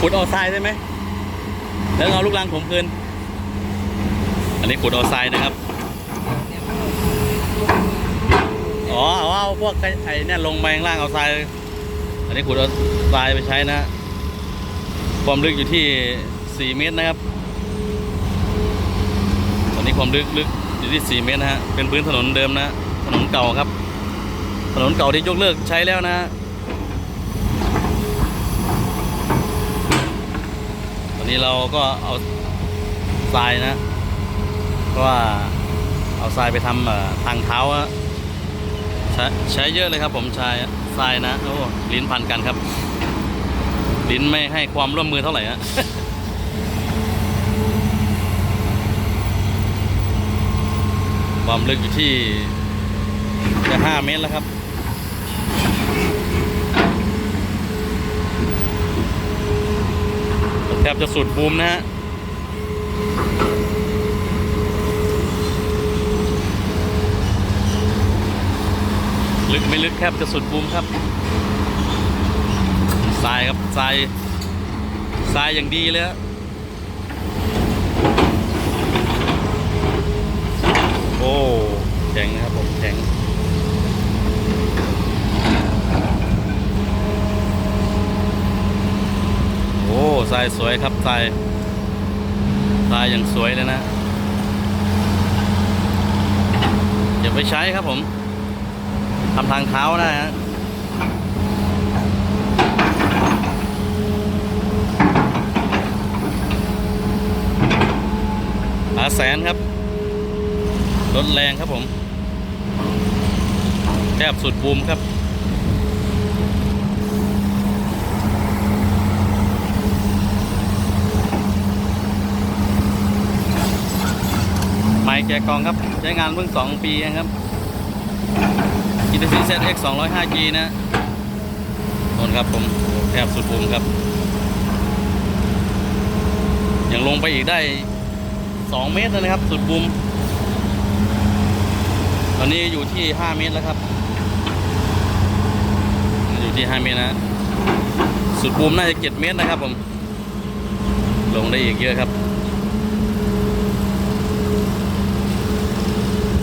ขุดเอาทรายได้ไหม แล้วเอาลูกรังผมคืน อันนี้ขุดเอาทรายนะครับ อ๋อเอาพวกไอ้ไอเนี่ยลงไปข้างล่างเอาทราย อันนี้ขุดเอาทรายไปใช้นะ ความลึกอยู่ที่ 4 เมตรนะครับ ตอนนี้ความลึกลึกอยู่ที่ 4 เมตรนะฮะ เป็นพื้นถนนเดิมนะ ถนนเก่าครับ ถนนเก่าที่ยกเลิกใช้แล้วนะ นี้เราก็เอาทรายนะ เพราะว่าเอาทรายไปทำทางเท้าใช้ใช้เยอะเลยครับ ผมใช้ทรายนะโอ้ลิ้นพันกันครับ ลิ้นไม่ให้ความร่วมมือเท่าไหร่ฮะความลึกอยู่ที่จะห้าเมตรแล้วครับ ทบจะสุดบูมนะฮะลึกไม่ลึกแทบจะสุดบูมครับทรายครับทรายทรายอย่างดีเลยฮะโอ้แข็งนะครับผมแข็ง โอ้ทรายสวยครับทรายทรายอย่างสวยเลยนะอย่าไปใช้ครับผมทำทางเท้าได้ฮะอาแสนครับรถแรงครับผมแทบสุดบูมครับ แกกองครับ ใช้งานเพิ่ง 2 ปีเองครับอินเตอร์ซีเซต X 205G นะนนครับผมแทบสุดปุ่มครับ ยังลงไปอีกได้ 2 เมตรนะครับ สุดปุ่มตอนนี้อยู่ที่ 5 เมตรแล้วครับ อยู่ที่ 5 เมตรนะ สุดปุ่มน่าจะ 7 เมตรนะครับผม ลงได้อีกเยอะครับ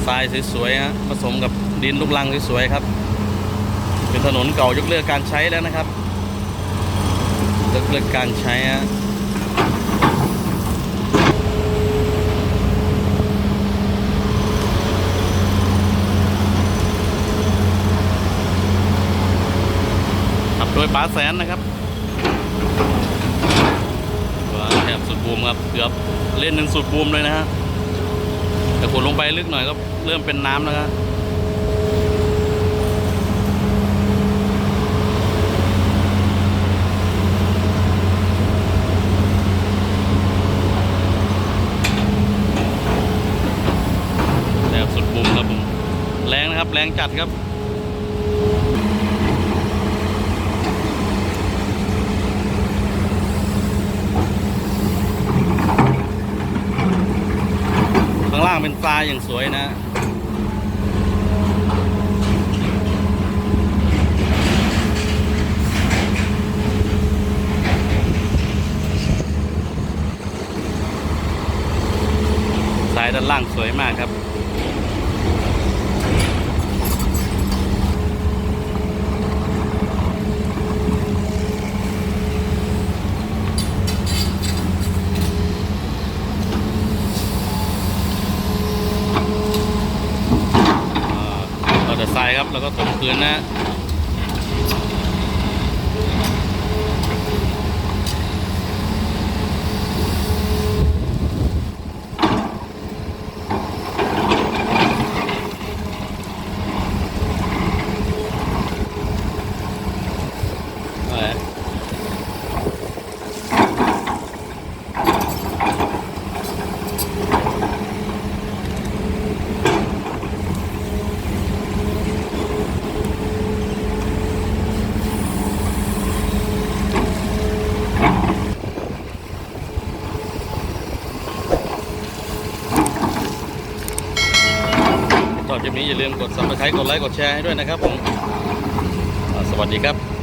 ทรายสวยๆฮะผสมกับดินลูกลังสวยๆครับ เป็นถนนเก่ายกเลิกการใช้แล้วนะครับยกเลิกการใช้ฮะขับโดยป๋าแสนนะครับว้าแถบสุดบูมครับเกือบเล่นหนึ่งสุดบูมเลยนะฮะ แต่ขุดลงไปลึกหน่อยก็เริ่มเป็นน้ำแล้วครับแบบสุดบุมครับผมแรงนะครับ แรงจัดครับ ข้างล่าเป็นปลาอย่างสวยนะสายด้านล่างสวยมากครับ เรายครับ แล้วก็ถมคืนนะ อะไรชอบค ลิปนี้อย่าลืมกด subscribe กดไลค์กดแชร์ให้ด้วยนะครับผมสวัสดีครับ